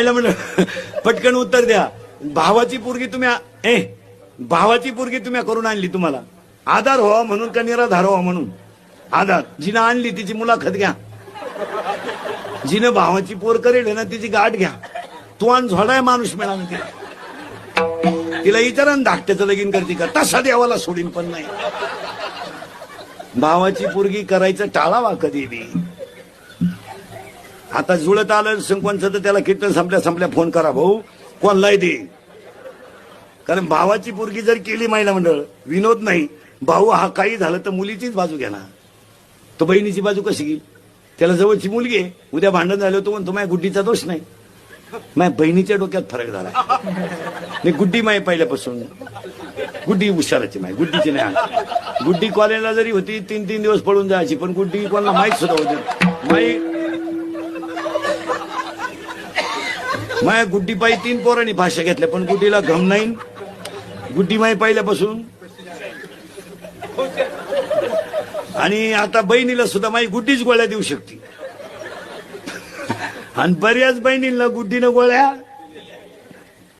पहिलं म्हणलं पटकन उत्तर द्या. भावाची पोरगी तुम्ही ए भावाची पोरगी तुम्ही करून आणली तुम्हाला. आधार व्हावा म्हणून का निराधार व्हावा म्हणून? आधार. जिनं आणली तिची मुलाखत घ्या. जिनं भावाची पोर करेल ना तिची गाठ घ्या. तू आण झोडाय माणूस मिळाला तिला. तिला विचारा धाकट्याचं लगीन करते का? तसा देवाला सोडीन पण नाही. भावाची पोरगी करायचं टाळावा कधी बी. आता जुळत आलं संकोनचं तर त्याला कीर्तन संपल्या संपल्या फोन करा भाऊ. कोणलाही दे? कारण भावाची पोरगी जर केली महिला मंडळ विनोद नाही. भाऊ हा काही झालं तर मुलीचीच बाजू घेणार. तो बहिणीची बाजू कशी घेईल? त्याला जवळची मुलगी आहे. उद्या भांडण झालं तो म्हणतो माझ्या गुड्डीचा दोष नाही. माझ्या बहिणीच्या डोक्यात फरक झाला. नाही गुड्डी माय पहिल्यापासून. गुड्डी हुशाराची माय गुड्डीची नाही गुड्डी कॉलेजला जरी होती तीन तीन दिवस पळून जायची पण गुड्डी कोणाला माहीत सुद्धा होती माई माया गुड्डी पायी तीन पोरांनी भाषा घेतल्या पण गुड्डीला घम नाही. गुड्डी माई पाहिल्यापासून. आणि आता बहिणीला सुद्धा माई गुड्डीच गोळ्या देऊ शकते. आणि बऱ्याच बहिणींना गुड्डीनं गोळ्या